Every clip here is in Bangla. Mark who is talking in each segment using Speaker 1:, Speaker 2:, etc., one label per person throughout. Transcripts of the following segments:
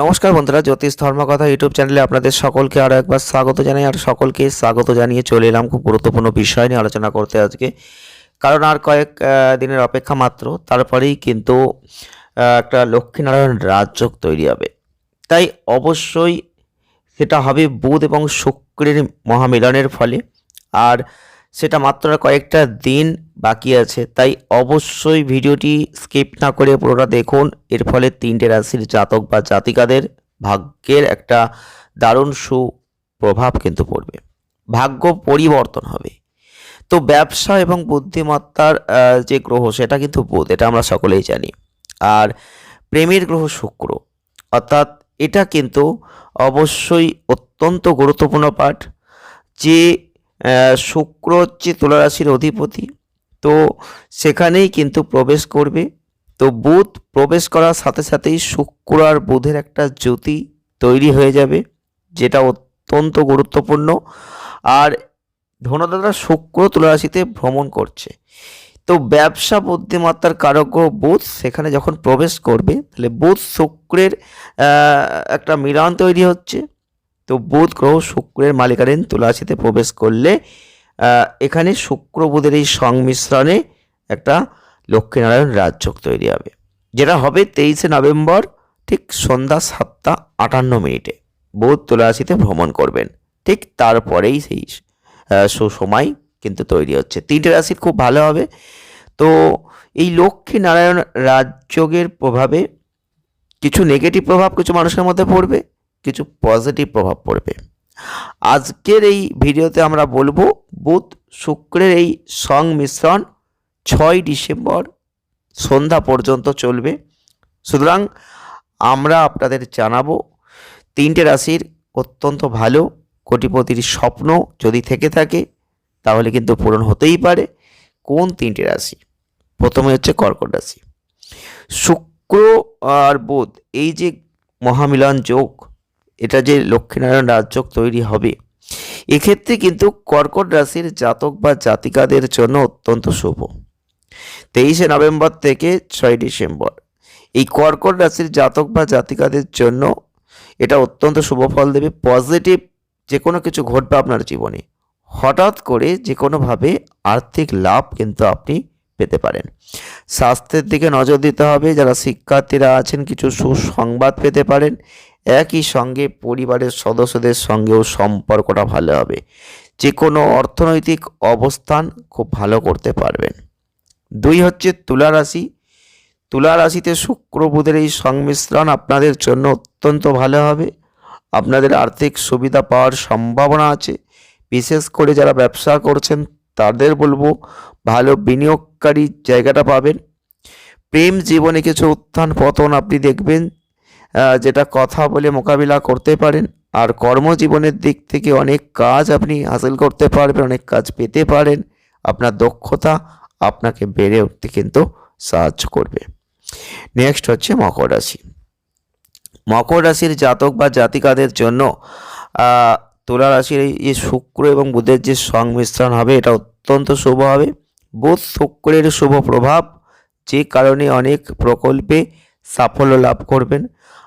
Speaker 1: নমস্কার বন্ধুরা, জ্যোতিষ ধর্মকথা ইউটিউব চ্যানেলে আপনাদের সকলকে আরও একবার স্বাগত জানাই। আর সকলকে স্বাগত জানিয়ে চলে এলাম খুব গুরুত্বপূর্ণ বিষয় নিয়ে আলোচনা করতে আজকে। কারণ আর কয়েক দিনের অপেক্ষা মাত্র, তারপরেই কিন্তু একটা লক্ষ্মীনারায়ণ রাজযোগ তৈরি হবে। তাই অবশ্যই সেটা হবে বুধ এবং শুক্রের মহামিলনের ফলে। আর সেটা মাত্র কয়েকটা দিন বাকি আছে। তাই অবশ্যই ভিডিওটি স্কিপ না করে পুরোটা দেখুন। এর ফলে তিনটে রাশির জাতক বা জাতিকাদের ভাগ্যের একটা দারুণ সুপ্রভাব কিন্তু পড়বে। ভাগ্য পরিবর্তন হবে। তো ব্যবসা এবং বুদ্ধিমত্তার যে গ্রহ, সেটা কিন্তু বোধ, এটা আমরা সকলেই জানি। আর প্রেমের গ্রহ শুক্র, অর্থাৎ এটা কিন্তু অবশ্যই অত্যন্ত গুরুত্বপূর্ণ পাঠ। যে শুক্র হচ্ছে তুলা রাশির অধিপতি তো সেখানেই কিন্তু প্রবেশ করবে। তো বুধ প্রবেশ করার সাথে সাথেই শুক্র আর বুধের একটা জ্যোতি তৈরি হয়ে যাবে, যেটা অত্যন্ত গুরুত্বপূর্ণ। আর ধনদাতা শুক্র তুলা রাশিতে ভ্রমণ করছে। তো ব্যবসা বুদ্ধিমত্তার কারক বুধ, সেখানে যখন প্রবেশ করবে, তাহলে বুধ শুক্রের একটা মিলন তৈরি হচ্ছে। তো বুধ গ্রহ শুক্রের মালিকাধীন তুলা রাশিতে প্রবেশ করলে এখানে শুক্র বুধের এই সংমিশ্রণে একটা লক্ষ্মীনারায়ণ রাজযোগ তৈরি হবে, যেটা হবে তেইশে নভেম্বর ঠিক সন্ধ্যা সাতটা আটান্ন মিনিটে। বুধ তুলা রাশিতে ভ্রমণ করবেন, ঠিক তারপরেই সেই সুসময় কিন্তু তৈরি হচ্ছে। তিনটে রাশির খুব ভালো হবে। তো এই লক্ষ্মী নারায়ণ রাজযোগের প্রভাবে কিছু নেগেটিভ প্রভাব কিছু মানুষের মধ্যে পড়বে, কিছু পজিটিভ প্রভাব পড়বে। আজকের এই ভিডিওতে আমরা বলব, বুধ শুক্রের এই সংমিশ্রণ ছয় ডিসেম্বর সন্ধ্যা পর্যন্ত চলবে। সুতরাং আমরা আপনাদের জানাব, তিনটে রাশির অত্যন্ত ভালো কোটিপতির স্বপ্ন যদি থেকে থাকে, তাহলে কিন্তু পূরণ হতেই পারে কোন তিনটে রাশি? প্রথমে হচ্ছে কর্কট রাশি। শুক্র আর বুধ, এই যে মহামিলন যোগ এটা যে লক্ষ্মীনারায়ণ রাজযোগ তৈরি হবে। এক্ষেত্রে কিন্তু কর্কট রাশির জাতক বা জাতিকাদের জন্য অত্যন্ত শুভ। তেইশে নভেম্বর থেকে ছয় ডিসেম্বর। এই কর্কট রাশির জাতক বা জাতিকাদের জন্য এটা অত্যন্ত শুভ ফল দেবে। পজিটিভ যে কোনো কিছু ঘটবে আপনার জীবনে। হঠাৎ করে যে কোনোভাবে আর্থিক লাভ কিন্তু আপনি পেতে পারেন। স্বাস্থ্যের দিকে নজর দিতে হবে। যারা শিক্ষার্থীরা আছেন, কিছু সুসংবাদ পেতে পারেন। একই সঙ্গে পরিবারের সদস্যদের সঙ্গেও সম্পর্কটা ভালো হবে। যে কোনো অর্থনৈতিক অবস্থান খুব ভালো করতে পারবেন। দুই হচ্ছে তুলা রাশি। তুলা রাশিতে শুক্র বুধের এই সংমিশ্রণ আপনাদের জন্য অত্যন্ত ভালো হবে। আপনাদের আর্থিক সুবিধা পাওয়ার সম্ভাবনা আছে। বিশেষ করে যারা ব্যবসা করছেন, তাদের বলব ভালো বিনিয়োগকারী জায়গাটা পাবেন। প্রেম জীবনে কিছু উত্থান পতন আপনি দেখবেন। যেটা কথা বলে মোকাবিলা করতে পারেন আর কর্মজীবনের দিক থেকে অনেক কাজ আপনি হাসিল করতে পারবেন, অনেক কাজ পেতে পারেন। আপনার দক্ষতা আপনাকে বেড়ে উঠতে কিন্তু সাহায্য করবে। নেক্সট হচ্ছে মকর রাশি। মকর রাশির জাতক বা জাতিকাদের জন্য তুলা রাশির যে শুক্র এবং বুধের যে সংমিশ্রণ হবে, এটা অত্যন্ত শুভ হবে। বুধ শুক্রের শুভ প্রভাব যে কারণে অনেক প্রকল্পে সাফল্য লাভ করবেন।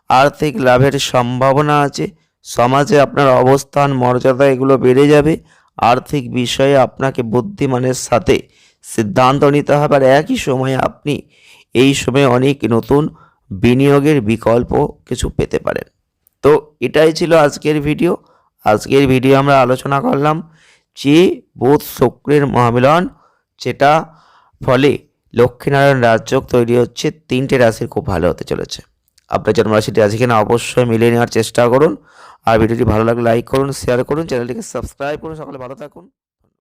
Speaker 1: আর্থিক লাভের সম্ভাবনা আছে। সমাজে আপনার অবস্থান, মর্যাদা এগুলো বেড়ে যাবে। আর্থিক বিষয়ে আপনাকে বুদ্ধিমানের সাথে সিদ্ধান্ত নিতে হবে আর একই সময়ে আপনি এই সময়ে অনেক নতুন বিনিয়োগের বিকল্প কিছু পেতে পারেন। তো এটাই ছিল আজকের ভিডিও। আজকের ভিডিও আমরা আলোচনা করলাম যে বুধ শুক্রের মহামিলন, যেটা ফলে লক্ষ্মীনারায়ণ রাজযোগ তৈরি হচ্ছে। তিনটে রাশির খুব ভালো হতে চলেছে। আপনার জন্মরাশিটি আছে কিনা অবশ্যই মিলিয়ে নেওয়ার চেষ্টা করুন। আর ভিডিওটি ভালো লাগলে লাইক করুন শেয়ার করুন চ্যানেলটিকে সাবস্ক্রাইব করুন, সকলে ভালো থাকুন।